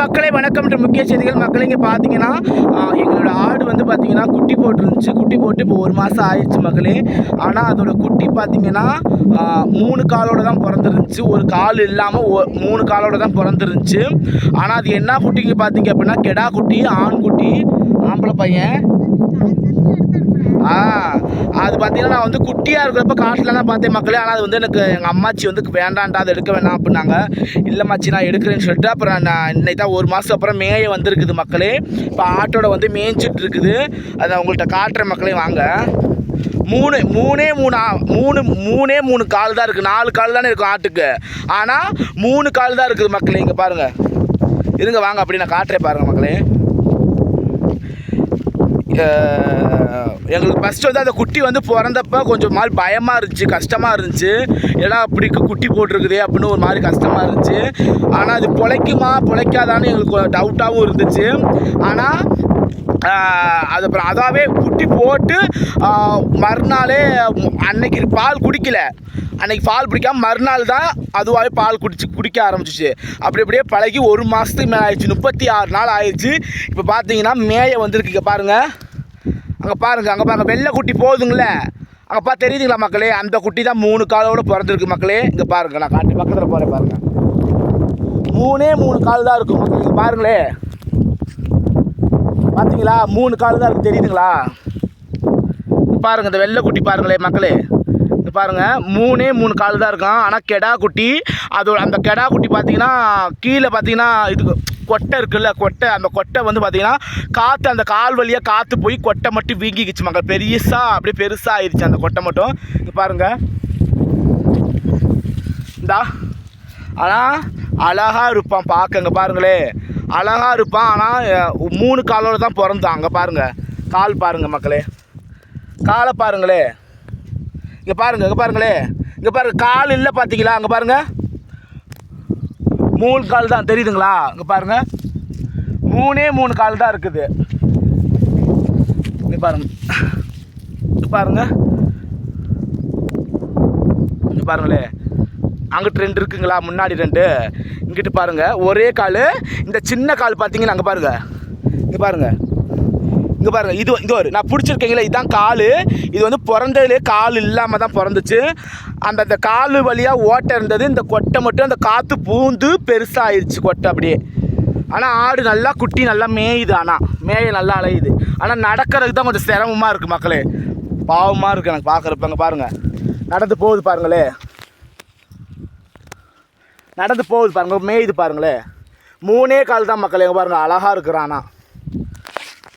மக்களை வணக்கம் முக்கிய செய்திகள் மக்களை இங்கே பார்த்தீங்கன்னா எங்களோட ஆடு வந்து பார்த்தீங்கன்னா குட்டி போட்டுருந்துச்சு. குட்டி போட்டு இப்போ ஒரு மாதம் ஆயிடுச்சு மக்களே. ஆனால் அதோட குட்டி பார்த்தீங்கன்னா மூணு காலோட தான் பிறந்துருந்துச்சு. ஒரு கால் இல்லாமல் மூணு காலோட தான் பிறந்துருந்துச்சு. ஆனால் அது என்ன குட்டிக்கு பார்த்தீங்க அப்படின்னா கெடா குட்டி ஆண் குட்டி ஆம்பளை பையன். ஆ அது பார்த்தீங்கன்னா நான் வந்து குட்டியாக இருக்கிறப்ப காட்டில் தான் பார்த்தேன் மக்களே. ஆனால் அது வந்து எனக்கு எங்கள் அம்மாச்சி வந்து வேண்டான்டா அதை எடுக்க வேணாம் அப்படின்னாங்க. இல்லைம்மாச்சி நான் எடுக்கிறேன்னு சொல்லிட்டு அப்புறம் நான் இன்னைக்கு தான் ஒரு மாதம் அப்புறம் மேய வந்திருக்குது மக்களே. இப்போ ஆட்டோட வந்து மேய்ஞ்சிட்டு இருக்குது. அதை அவங்கள்ட்ட காட்டுற மக்களே வாங்க. மூணு மூணே மூணு மூணு மூணே மூணு கால் தான் இருக்குது நாலு கால் தானே இருக்கும் ஆட்டுக்கு. ஆனால் மூணு கால் தான் இருக்குது மக்களே இங்கே பாருங்கள் இருங்க வாங்க அப்படி நான் காட்டுறேன் பாருங்கள் மக்களே. எங்களுக்கு ஃபஸ்ட்டு வந்து அந்த குட்டி வந்து பிறந்தப்ப கொஞ்சம் மாதிரி பயமாக இருந்துச்சு கஷ்டமாக இருந்துச்சு. ஏன்னா அப்படி குட்டி போட்டிருக்குதே அப்படின்னு ஒரு மாதிரி கஷ்டமாக இருந்துச்சு. ஆனால் அது பிழைக்குமா பிழைக்காதான்னு எங்களுக்கு டவுட்டாகவும் இருந்துச்சு. ஆனால் அது அப்புறம் அதாவே குட்டி போட்டு மறுநாளே அன்னைக்கு பால் குடிக்கல. அன்னைக்கு பால் பிடிக்காம மறுநாள் தான் அதுவாகவே பால் குடிச்சு குடிக்க ஆரம்பிச்சிச்சு. அப்படி அப்படியே பழகி ஒரு மாதத்துக்கு மேலே ஆயிடுச்சு. முப்பத்தி ஆறு நாள் ஆயிடுச்சு. இப்போ பார்த்தீங்கன்னா மேய வந்திருக்கு. பாருங்கள் அங்கே பாருங்கள் அங்கே பாருங்கள் வெள்ளை குட்டி போகுதுங்களே அங்கே பார்த்து தெரியுதுங்களா மக்களே? அந்த குட்டி தான் மூணு காலோட பிறந்திருக்கு மக்களே. இங்கே பாருங்க நான் காட்டி பக்கத்தில் போகிறேன் பாருங்கள் மூணே மூணு கால் தான் இருக்கும் மக்களே இங்கே பாருங்களே. பார்த்தீங்களா மூணு கால் தான் இருக்குது தெரியுதுங்களா? பாருங்கள் இந்த வெள்ளை குட்டி பாருங்களே மக்களே. இங்க பாருங்க மூணே மூணு கால் தான் இருக்கும் ஆனால் கெடா குட்டி அதோட அந்த கெடா குட்டி பார்த்தீங்கன்னா கீழே பார்த்தீங்கன்னா இதுக்கு கொட்டை இருக்குல்ல கொட்டை அந்த கொட்டை வந்து பார்த்தீங்கன்னா காற்று அந்த கால் வழியாக காற்று போய் கொட்டை மட்டும் வீங்கிக்கிச்சு மக்கள். பெருசாக அப்படியே பெருசாக ஆயிடுச்சு அந்த கொட்டை மட்டும். இது பாருங்க. இந்தா. ஆனால் அழகா இருப்பான் பார்க்கங்க பாருங்களே. அழகா இருப்பான் ஆனால் மூணு காலோட தான் பிறந்தான். அங்கே பாருங்கள் கால் பாருங்கள் மக்களே. காலை பாருங்களே. இங்கே பாருங்க இங்கே பாருங்களே. இங்கே பாருங்கள் கால் இல்லை பார்த்தீங்களா அங்கே பாருங்கள் மூணு கால் தான் தெரியுதுங்களா? இங்கே பாருங்கள் மூணே மூணு கால் தான் இருக்குது. இங்கே பாருங்க. பாருங்கள் பாருங்க. பாருங்களே. அங்கிட்டு ரெண்டு இருக்குங்களா? முன்னாடி ரெண்டு. இங்கிட்டு பாருங்கள் ஒரே கால் இந்த சின்ன கால் பார்த்தீங்கன்னா அங்கே பாருங்கள் இங்கே பாருங்கள் இங்கே பாருங்க இது இது ஒரு நான் பிடிச்சிருக்கீங்களா இதுதான் கால். இது வந்து பிறந்ததுலேயே கால் இல்லாமல் தான் பிறந்துச்சு. அந்த அந்த கால் வழியாக ஓட்டை இருந்தது இந்த கொட்டை மட்டும் அந்த காற்று பூந்து பெருசாகிருச்சு கொட்டை அப்படியே. ஆனால் ஆடு நல்லா குட்டி நல்லா மேயுது ஆனால் மேய நல்லா அலையுது. ஆனால் நடக்கிறதுக்கு தான் கொஞ்சம் சிரமமாக இருக்குது மக்களே. பாவமாக இருக்குது எனக்கு பார்க்குறப்பங்க பாருங்கள் நடந்து போகுது பாருங்களே. நடந்து போகுது பாருங்கள் மேயுது பாருங்களே. மூணே கால் தான் மக்களே எங்க பாருங்கள் அழகாக இருக்கிறானா